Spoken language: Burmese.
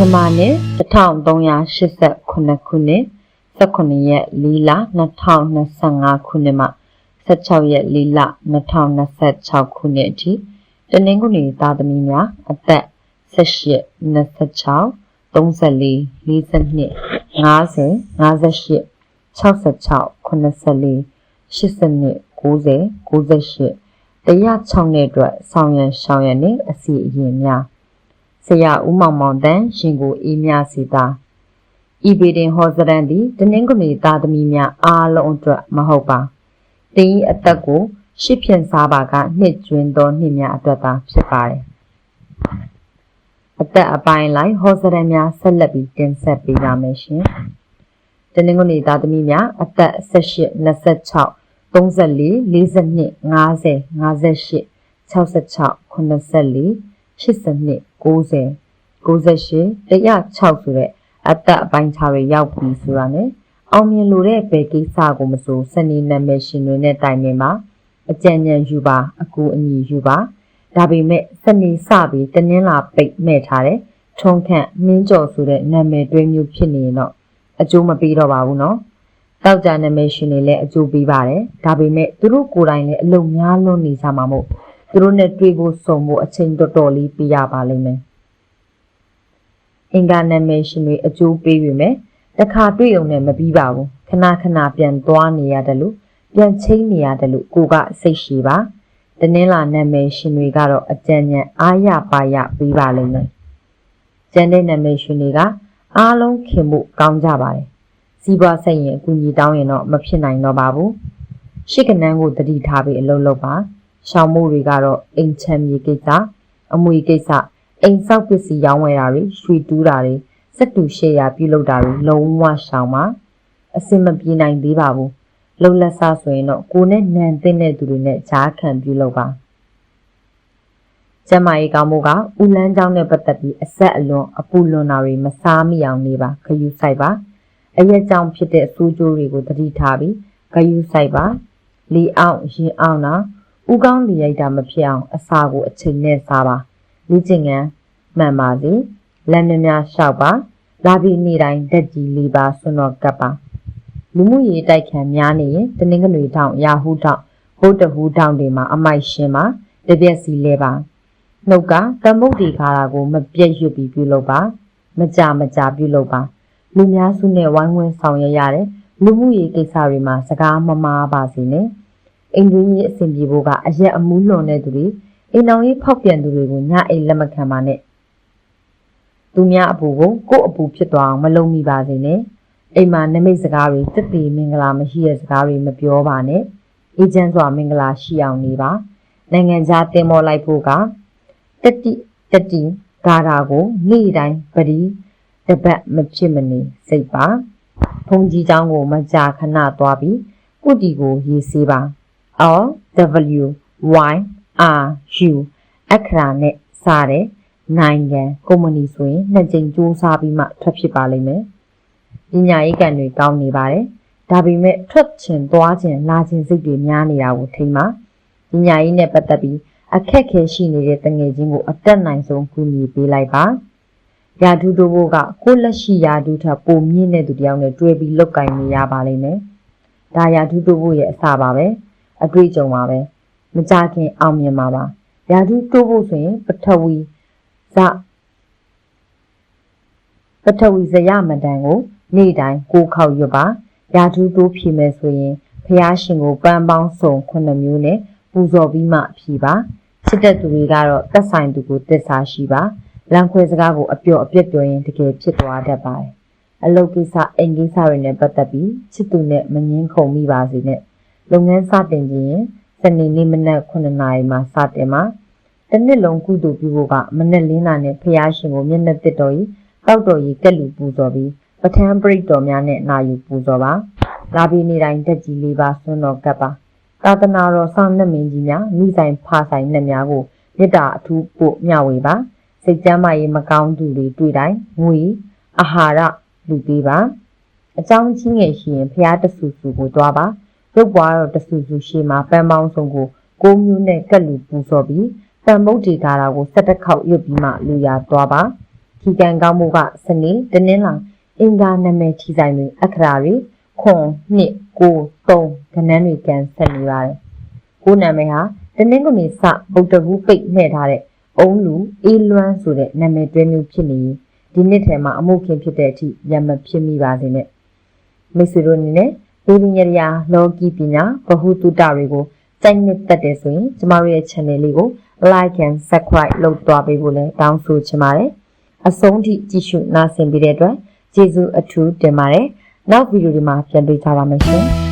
မြန်မာနှစ်1389ခုနှစ်18ရက်4လ2025ခုနှစ်မှ16ရက်4လ2026ခုနှစ်အထိတနင်္ဂနွေသားသမီးများအသက်18 26 34 42 50 58 66 84 82 90 98တရား6နှစ်အတွက်ဆောင်ရန်ရှောင်ရန်နှင့်အစီအရင်များ ဆရာဦးမောင်မောင်တန်းရှင်ကိုအေးမြစီတာဤပေတင်ဟောစရန်သည်တနင်္ဂနွေသားသမီးများအားလုံးအတွက်မဟုတ်ပါတင်းဤအသက်ကိုရှစ်ဖြင့်စားပါကနှစ်ကျွင်းသောနှစ်များအတွက်သာဖြစ်ပါတယ်အသက်အပိုင်းလိုက်ဟောစရန်များဆက်လက်ပြီးတင်ဆက်ပေးပါမယ်ရှင်တနင်္ဂနွေသားသမီးများအသက်18 26 34 42 50 58 66 84 82 90 98 106ဆိုတဲ့အသက်အပိုင်းခြားတွေရောက်ပြီဆိုတာနဲ့အောင်မြင်လို့တဲ့ဘယ်ကိစ္စကိုမဆိုစနေနာမည်ရှင်တွေနဲ့တိုင်ပင်ပါအကြံဉာဏ်ယူပါအကူအညီယူပါဒါပေမဲ့စနေစပြီးတနင်္လာပိတ်မဲ့ထားတဲ့ထုံခန့်မင်းကျော်ဆိုတဲ့နာမည်တွဲမျိုးဖြစ်နေရင်တော့အကျိုးမပေးတော့ပါဘူးနော်တောက်ကြနာမည်ရှင်တွေလည်းအကျိုးပေးပါတယ်ဒါပေမဲ့သူတို့ကိုယ်တိုင်လည်းအလုံများလွန်းနေကြမှာမို့ သူတို့နဲ့တွေ့ဖို့ဆုံဖို့အချိန်တော်တော်လေးပေးရပါလိမ့်မယ်အင်္ဂါနာမည်ရှင်တွေအကျိုးပေးပြီမယ်တခါတွေ့ုံနဲ့မပြီးပါဘူးခဏခဏပြန်သွားနေရတယ်လို့ပြန်ချင်းနေရတယ်လို့ကိုကစိတ်ရှိပါတနင်္လာနာမည်ရှင်တွေကတော့အကြံဉာဏ်အားရပါရပေးပါလိမ့်မယ်ကျန်တဲ့နာမည်ရှင်တွေကအားလုံးခင်ဖို့ကောင်းကြပါတယ်စီးပွားဆက်ရင်အကူအညီတောင်းရင်တော့မဖြစ်နိုင်တော့ပါဘူးရှစ်ကနန်းကိုတတိထားပြီးအလုပ်လုပ်ပါ ရှောင်းမှုတွေကတော့အိမ်ချမ်းမြေကိစ္စအမွေကိစ္စအိမ်ဆောက်ပစ္စည်းရောင်းဝယ်တာတွေရွှေတူးတာတွေစက်တူရှေ့ရပြုလုပ်တာတွေလုံးဝရှောင်ပါအစင်မပြေနိုင်သေးပါဘူးလုံလက်စားဆိုရင်တော့ကိုနဲ့နန်သိတဲ့သူတွေနဲ့ဂျားခံပြုလုပ်ပါကျမကြီးကောင်းမှုကဦးလန်းချောင်းနဲ့ပတ်သက်ပြီးအဆက်အလွန်အပူလွန်တာတွေမစားမိအောင်နေပါခယူဆိုင်ပါအရက်ကြောင့်ဖြစ်တဲ့အဆိုးကျိုးတွေကိုသတိထားပြီးခယူဆိုင်ပါလီအောင်ရင်အောင်တာ ဥကောင်းလီရိုက်တာမဖြစ်အောင်အစာကိုအချိန်နဲ့စားပါလေ့ကျင့်ခန်းမှန်ပါစေလက်များများလျှောက်ပါလာပြီးနေ့တိုင်းဓာတ်ကြီးလေးပါဆွတော်ကပ်ပါလူမှုရေးတိုက်ခံများနေရင်တနင်္ဂနွေထောင်ရာဟုထောင်ဟိုးတဟူးထောင်တွေမှာအမိုက်ရှင်းပါတပြက်စီလဲပါနှုတ်ကသမုတ်ဒီခါတာကိုမပြည့်ရွတ်ပြီးပြုလုပ်ပါမကြမကြပြုလုပ်ပါလူများစုနဲ့ဝိုင်းဝန်းဆောင်ရွက်ရတဲ့လူမှုရေးကိစ္စတွေမှာစကားမမားပါစေနဲ့ အိမ်တွင်းရေးအဆင်ပြေဖို့ကအရက်အမူးလွန်တဲ့သူတွေအိမ်တော်ရေးဖောက်ပြန်သူတွေကိုညအိမ်လက်မခံပါနဲ့သူများအပူကိုကို့အပူဖြစ်သွားအောင်မလုပ်မိပါစေနဲ့အိမ်မှာနမိတ်စကားတွေတက်တည်မင်္ဂလာမရှိတဲ့စကားတွေမပြောပါနဲ့အေဂျင့်စွာမင်္ဂလာရှိအောင်နေပါနိုင်ငံခြားတင်မောလိုက်ဖို့ကတတိတတိဂါရာကိုနေ့တိုင်းပရိတပတ်မဖြစ်မနေစိတ်ပါဘုံကြီးเจ้าကိုမကြာခဏသွားပြီးကုတီကိုရေးစေးပါ L W Y R U အခရာနဲ့စတဲ့နိုင်ငံကုမ္ပဏီဆိုရင်နှစ်ကြိမ်စူးစမ်းပြီးမှထွက်ဖြစ်ပါလိမ့်မယ်။ပညာရေးကန်တွေကောင်းနေပါတယ်။ဒါပေမဲ့ထွက်ချင်သွားချင်လာချင်စိတ်တွေများနေတာကိုထိမှပညာရေးနဲ့ပတ်သက်ပြီးအခက်ခဲရှိနေတဲ့တငယ်ချင်းကိုအတက်နိုင်ဆုံးကူညီပေးလိုက်ပါ။ယာဒူတို့ကကိုလက်ရှိယာဒူထပ်ပုံမြင့်တဲ့သူတယောက်နဲ့တွဲပြီးလောက်ကင်နေရပါလိမ့်မယ်။ဒါယာဒူတို့ရဲ့အစပါပဲ။ အတွေ့အကြုံပါပဲ။မကြခင်အောင်မြင်ပါပါ။ယာဒူတိုးဖို့ဆိုရင်ပထဝီဇပထဝီဇယမတန်ကို နေ့တိုင်းကိုခောက်ရွတ်ပါရာထူးတိုးဖြည့်မယ်ဆိုရင်ဖះရှင်ကိုပန်းပေါင်းစုံခုနှစ်မျိုးနဲ့ပူဇော်ပြီးမှဖြည့်ပါချစ်တဲ့သူတွေကတော့သက်ဆိုင်သူကိုတစ္ဆာရှိပါလမ်းခွဲစကားကိုအပြော့အပြက်ပြောရင်တကယ်ဖြစ်သွားတတ်ပါတယ်အလုပ်ကိစ္စအိမ်ကိစ္စတွေနဲ့ပတ်သက်ပြီးချစ်သူနဲ့မငင်းခုန်မိပါစေနဲ့ လုပ်ငန်းစတင်ခြင်းစနေနေ့မနက်9:00နာရီမှာစတင်မှာတနစ်လုံးကုသိုလ်ပြုဖို့ကမနဲ့လင်းလာနဲ့ဖះရှင်ကိုမျက်နှာတစ်တော်ကြီးတောက်တော်ကြီးကက်လူပူဇော်ပြီးပထမပရိတ်တော်များနဲ့နာယူပူဇော်ပါလာပြီးနေတိုင်းတက်ကြီးလေးပါဆွန်းတော်ကပ်ပါသာသနာတော်ဆောင်နှမင်းကြီးများမိဆိုင်ဖာဆိုင်နှက်များကိုမေတ္တာအထူးပို့မျှဝေပါစိတ်ကျမ်းမာရေးမကောင်းသူတွေတွေ့တိုင်းငွေအာဟာရလူပေးပါအကြောင်းချင်းငယ်ရှိရင်ဖះတဆူဆူကိုသွားပါ ရုပ်ပွားတော့တဆူဆူရှိမှာပန်းပေါင်းဆုံးကိုကိုမျိုးနဲ့ကက်လူပူဇော်ပြီးတန်မုတ်ဒီကာတာကို၁၁ခေါက်ရွတ်ပြီးမှလူရသွားပါခီကန်ကောင်းမှုကစနေတနင်္လာအင်္ဂါနာမည်ထီဆိုင်တွေအခရာတွေခွန်နှစ်ကို3ကဏ္ဍတွေကန်ဆက်နေပါတယ်ကိုနာမည်ဟာတနင်္ဂနွေစဗုဒ္ဓဟူးပိတ်နှဲ့ထားတဲ့အုံးလူအေးလွမ်းဆိုတဲ့နာမည်တွဲမျိုးဖြစ်နေရင်ဒီနှစ်ထဲမှာအမှုခင်ဖြစ်တဲ့အထိရမဖြစ်မိပါစေနဲ့မိတ်ဆွေတို့အနေနဲ့ဒေ ဝညရာလောကီပညာဗဟုတုတတွေကိုစိုက်နှစ်သက်တယ်ဆိုရင်ကျမတို့ရဲ့ channel လေးကို like and subscribe လုပ်သွားပေးဖို့လည်းတောင်းဆိုချင်ပါတယ်အဆုံးထိကြည့်ရှုနားဆင်ပေးတဲ့အတွက်ကျေးဇူးအထူးတင်ပါတယ်နောက်ဗီဒီယိုဒီမှာပြန်တွေ့ကြပါမယ်ရှင်